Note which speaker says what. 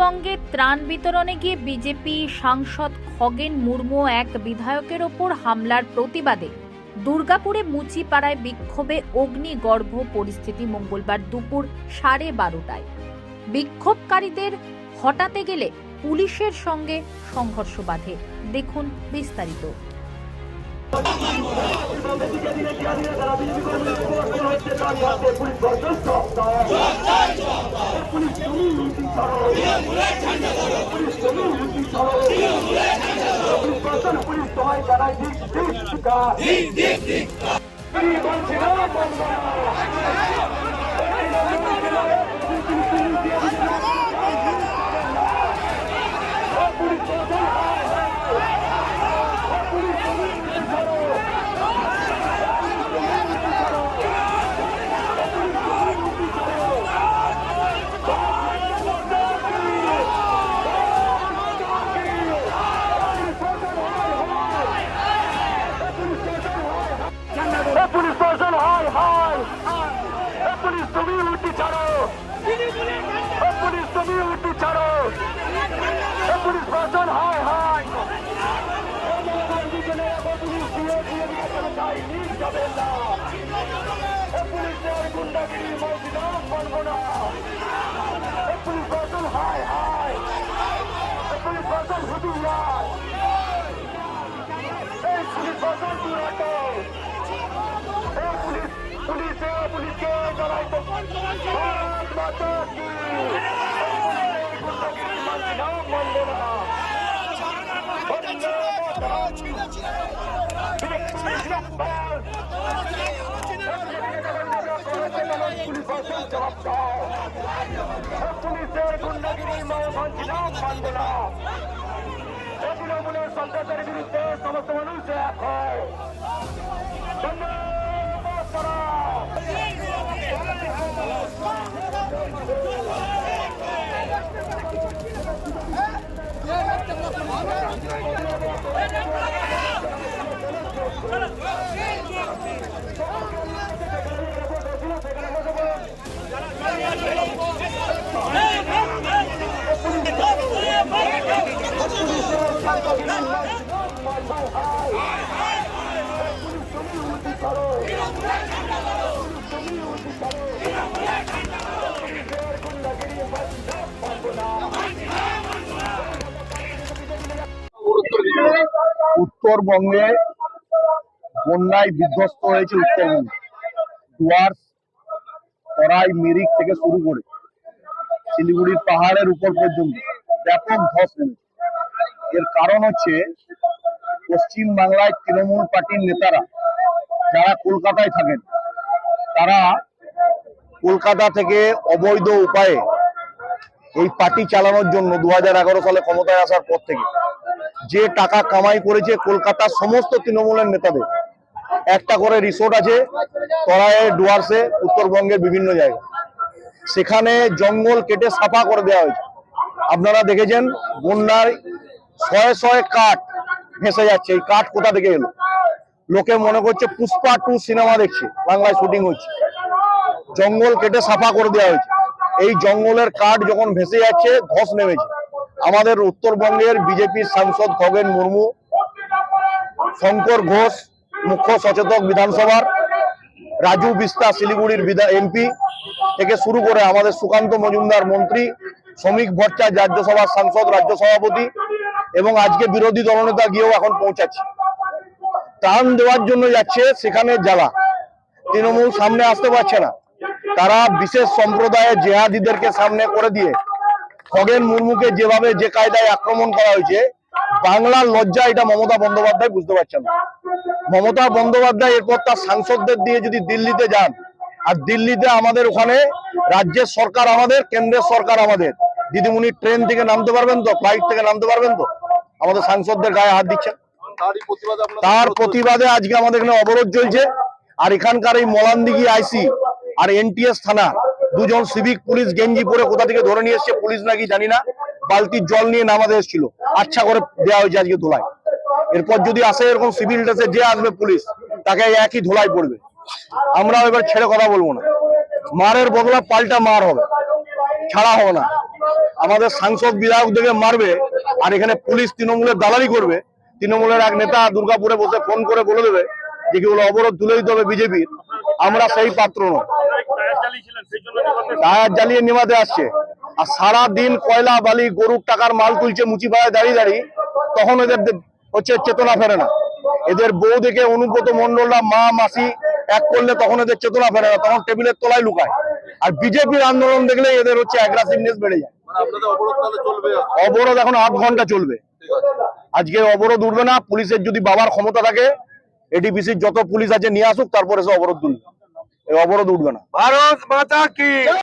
Speaker 1: উত্তরবঙ্গে ত্রাণ বিতরণে গিয়ে বিজেপি সাংসদ খগেন মুর্মু এক বিধায়কের ওপর হামলার প্রতিবাদে দুর্গাপুরে মুচিপাড়ায় বিক্ষোভে অগ্নিগর্ভ পরিস্থিতি মঙ্গলবার দুপুর সাড়ে বারোটায়। বিক্ষোভকারীদের হটাতে গেলে পুলিশের সঙ্গে সংঘর্ষ বাধে। দেখুন বিস্তারিত।
Speaker 2: তোমায় জানাই দিক দিক দিক দিক দিক বলছে না, বলব না। পুলিশের গুন্ডাগিরি মসজিদ মানব না পুলিশ প্রশাসন হয় হয় পুলিশ হুজুর নয় এই পুলিশ প্রশাসন দুরাটো এই পুলিশ পুলিশে পুলিশকে জড়াই তো ভারত মাতা না পুলিশের গুন্ডাগিরি মানছি না মানব না তৃণমূলের সন্ত্রাসের বিরুদ্ধে সমস্ত মানুষ এক হয়
Speaker 3: উত্তরবঙ্গে বন্যায় বিধ্বস্ত হয়েছে উত্তরবঙ্গ ডুয়ার্স তরাই মিরিক থেকে শুরু করে শিলিগুড়ির পাহাড়ের উপর পর্যন্ত ব্যাপক ধস নেমেছে। এর কারণ হচ্ছে পশ্চিম বাংলায় তৃণমূল পার্টির নেতারা যারা কলকাতায় থাকেন, তারা কলকাতা থেকে অবৈধ উপায়ে এই পার্টি চালানোর জন্য দু হাজার এগারো সালে ক্ষমতায় আসার পর থেকে যে টাকা কামাই করেছে কলকাতার সমস্ত তৃণমূলের নেতাদের। একটা করে রিসোর্ট আছে তরায়ে ডুয়ার্সে উত্তরবঙ্গের বিভিন্ন জায়গায়। সেখানে জঙ্গল কেটে সাফা করে দেওয়া হয়েছে। আপনারা দেখেছেন বন্যায় শয়ে শয়ে কাঠ ভেসে যাচ্ছে। এই কাঠ কোথা থেকে এলো? লোকে মনে করছে পুষ্পা টু সিনেমা দেখছে, বাংলায় শুটিং হচ্ছে। জঙ্গল কেটে সাফা করে দেওয়া হয়েছে। এই জঙ্গলের কাঠ যখন ভেসে যাচ্ছে, ধস নেমেছে। আমাদের উত্তরবঙ্গের বিজেপির সাংসদ খগেন মুর্মু, শঙ্কর ঘোষ, মুখ্য সচেতক বিধানসভার, রাজু বিস্তা শিলিগুড়ির বিধা এমপি থেকে শুরু করে আমাদের সুকান্ত মজুমদার মন্ত্রী, শ্রমিক ভট্টাচার্য রাজ্যসভার সাংসদ, রাজ্য সভাপতি এবং আজকে বিরোধী দলনেতা গিয়েও এখন পৌঁছাচ্ছে। ত্রাণ দেওয়ার জন্য যাচ্ছে সেখানে জ্বালা। তৃণমূল সামনে আসতে পারছে না। তারা বিশেষ সম্প্রদায়ের জেহাদিদেরকে সামনে করে দিয়ে খগেন মুর্মুকে যেভাবে যে কায়দায় আক্রমণ করা হয়েছে বাংলার লজ্জা এটা মমতা বন্দ্যোপাধ্যায় বুঝতে পারছেন না। মমতা বন্দ্যোপাধ্যায় এরপর তার সাংসদদের দিয়ে যদি দিল্লিতে যান আর দিল্লিতে আমাদের ওখানে রাজ্যের সরকার আমাদের কেন্দ্রের সরকার আমাদের। দিদিমণি ট্রেন থেকে নামতে পারবেন তো? ফ্লাইট থেকে নামতে পারবেন তো? আমাদের সাংসদদের গায়ে হাত দিচ্ছেন। তার প্রতিবাদে আজকে আমাদের এখানে অবরোধ চলছে। আর এখানকার এই মলানদিঘি আইসি আর এনটিএস থানা দুজন সিভিক পুলিশ গেঞ্জি পরে কোথা থেকে ধরে নিয়ে এসছে পুলিশ নাকি জানি না, বালতির জল নিয়ে নামাতে এসেছিল আচ্ছা করে দেওয়া হয়েছে আজকে ধোলায়। এরপর যদি আসে এরকম সিভিল ড্রেসে যে আসবে পুলিশ তাকে একই ধোলাই পড়বে। আমরা এবার ছেড়ে কথা বলব না। মারের বদলা পাল্টা মার হবে, ছাড়া হবে না। আমাদের সাংসদ বিধায়ক বিধায়কদেরকে মারবে, আর এখানে পুলিশ তৃণমূলের দালালি করবে। তৃণমূলের এক নেতা দুর্গাপুরে বসে ফোন করে বলে দেবে যে কি বলে, অবরোধ তুলে দিতে হবে বিজেপির। আমরা সেই পাত্র নয়। টায়ার জ্বালিয়ে নেমাতে আসছে। আর সারা দিন কয়লা বালি গরুর টাকার মাল তুলছে মুচি পায়ে দাঁড়িয়ে দাঁড়িয়ে তখন এদের হচ্ছে চেতনা ফেরে না। এদের বউ দেখে অনুব্রত মন্ডলরা মা মাসি এক করলে তখন এদের চেতনা ফেরে না তখন টেবিলের তলায় লুকায়। আর বিজেপির আন্দোলন দেখলে এদের হচ্ছে অ্যাগ্রাসিভনেস বেড়ে যায়।
Speaker 4: মানে অবরোধ তাহলে চলবে
Speaker 3: অবরোধ এখন আধ ঘণ্টা চলবে। আজকে অবরোধ উঠবে না পুলিশের যদি বাবার ক্ষমতা থাকে এডিপিসির যত পুলিশ আছে নিয়ে আসুক তারপরে সে অবরোধ তুলবে। অবরোধ উঠবে না।
Speaker 2: ভারত মাতা কি?